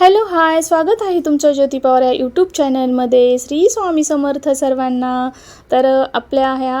Hello hi स्वागत आहे तुमचं ज्योती पवार या यूट्यूब चॅनलमध्ये श्री स्वामी समर्थ सर्वांना. तर आपल्या ह्या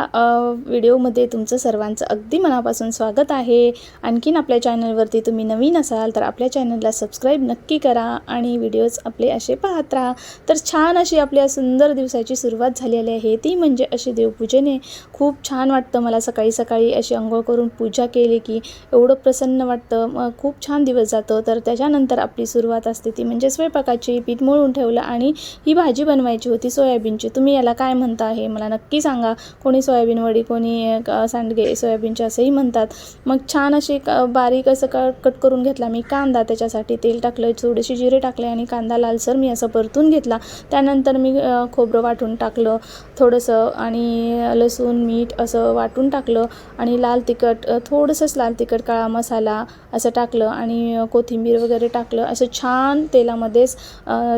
व्हिडिओमध्ये तुमचं सर्वांचं अगदी मनापासून स्वागत आहे. आणखीन आपल्या चॅनलवरती तुम्ही नवीन असाल तर आपल्या चॅनलला सबस्क्राईब नक्की करा आणि व्हिडिओज आपले असे पाहत राहा. तर छान अशी आपल्या सुंदर दिवसाची सुरुवात झालेली आहे. ती म्हणजे अशी देवपूजेने खूप छान वाटतं मला सकाळी सकाळी अशी अंघोळ करून पूजा केली की एवढं प्रसन्न वाटतं. मग खूप छान दिवस जातो. तर त्याच्यानंतर आपली सुरुवात असते ती म्हणजे स्वयंपाकाची पीठ मळून ठेवलं आणि ही भाजी बनवायची होती सोयाबीनची. तुम्ही याला काय म्हणता हे मला नक्की सांगा. कोणी सोयाबीन वडी कोणी सांडगे सोयाबीनचे असंही म्हणतात. मग छान अशी बारीक असं क कट करून घेतला मी कांदा त्याच्यासाठी. तेल टाकलं थोडेसे जिरे टाकले आणि कांदा लालसर मी असं परतून घेतला. त्यानंतर मी खोबरं वाटून टाकलं थोडंसं आणि लसूण मीठ असं वाटून टाकलं आणि लाल तिखट थोडंसंच लाल तिखट काळा मसाला असं टाकलं आणि कोथिंबीर वगैरे टाकलं. असं छान तेलामध्येच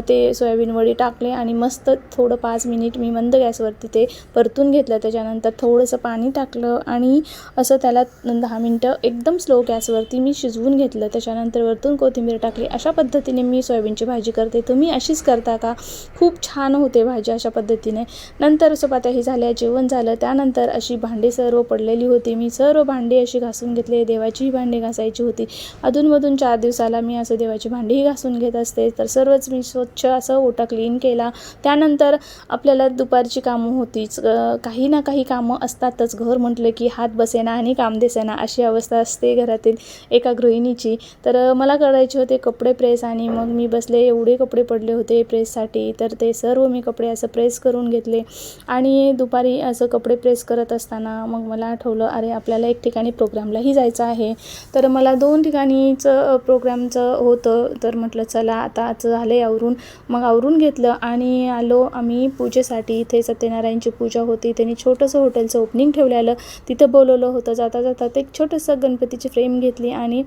ते सोयाबीन वडी टाकले आणि मस्त थोडं पाच मिनिट मी मंद गॅसवरती ते परतून घेतलं. त्याच्यानंतर थोडंसं पाणी टाकलं आणि असं त्याला दहा मिनटं एकदम स्लो गॅसवरती मी शिजवून घेतलं. त्याच्यानंतर वरतून कोथिंबीर टाकली. अशा पद्धतीने मी सोयाबीनची भाजी करते. तुम्ही अशीच करता का? खूप छान होते भाजी अशा पद्धतीने. नंतर चपात्या ही झाल्या जेवण झालं. त्यानंतर अशी भांडी सर्व पडलेली होती. मी सर्व भांडी अशी घासून घेतली. देवाचीही भांडी घासायची होती. अधूनमधून चार दिवसाला मी असं देवाची भांडीही घासून घेत असते. तर सर्वच मी स्वच्छ असं ओटा क्लीन केला. त्यानंतर आपल्याला दुपारची कामं होतीच. काही ना काही कामं असतातच. घर म्हटलं की हात बसेना आणि काम दिसेना अशी अवस्था असते घरातील एका गृहिणीची. तर मला करायचे होते कपडे प्रेस आणि मग मी बसले. एवढे कपडे पडले होते प्रेससाठी. तर ते सर्व मी कपडे असं प्रेस करून घेतले. आणि दुपारी असं कपडे प्रेस करत असताना मग मला आठवलं अरे आपल्याला एक ठिकाणी प्रोग्रामलाही जायचं आहे. तर मला दोन ठिकाणीचं प्रोग्रामचं होतं. तर म्हटलं चला आता आज आहे आवरून. मग आवरून घेतलं आणि आलो आम्ही पूजेसाठी. इथे सत्यनारायणची पूजा होती. त्यांनी छोटंसं हॉटेलचं ओपनिंग ठेवलेलं तिथं बोलवलं होतं. जाता जाता ते एक छोटंसं गणपतीची फ्रेम घेतली आणि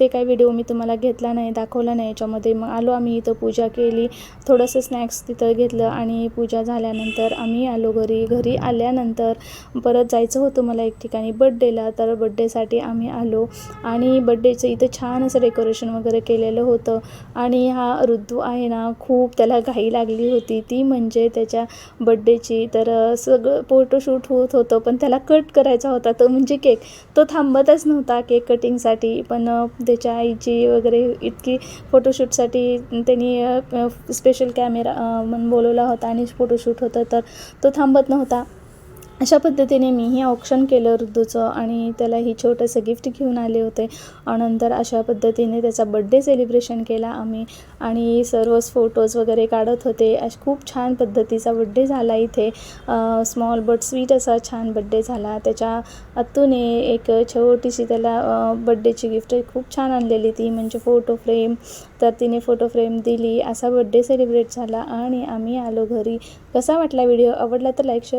ते काय व्हिडिओ मी तुम्हाला घेतला नाही दाखवला नाही याच्यामध्ये. मग आलो आम्ही इथं पूजा केली. थोडंसं स्नॅक्स तिथं घेतलं आणि पूजा झाल्यानंतर आम्ही आलो घरी. घरी आल्यानंतर परत जायचं होतं मला एक ठिकाणी बड्डेला तर बड्डेसाठी आम्ही आलो आणि बड्डेचं इथं छान असं डेकोरेशन वगैरे केलेलं होतं. आणि हा ऋतू आहे ना खूप त्याला घाई लागली होती. ती म्हणजे त्याच्या बड्डेची तर सगळं फोटोशूट होत होतं पण त्याला कट करायचा होता तो म्हणजे केक तो थांबतच नव्हता केक कटिंगसाठी पण त्याच्या आईची वगैरे इतकी फोटोशूटसाठी त्यांनी स्पेशल कॅमेरा बोलवला होता आणि फोटोशूट होतं. तर तो थांबत नव्हता. अशा पद्धतीने मीही ऑप्शन केलं ऋतूचं आणि त्यालाही छोटंसं गिफ्ट घेऊन आले होते. आणि नंतर अशा पद्धतीने त्याचा बड्डे सेलिब्रेशन केला आम्ही आणि सर्वच फोटोज वगैरे काढत होते. अश खूप छान पद्धतीचा बड्डे झाला इथे. स्मॉल बट स्वीट असा छान बड्डे झाला. त्याच्या अतूने एक छोटीशी त्याला बड्डेची गिफ्ट खूप छान आणलेली ती. म्हणजे फोटो फ्रेम तर तिने फोटो फ्रेम दिली. असा बड्डे सेलिब्रेट झाला आणि आम्ही आलो घरी. कसा वाटला व्हिडिओ आवडला तर लाईक शेअर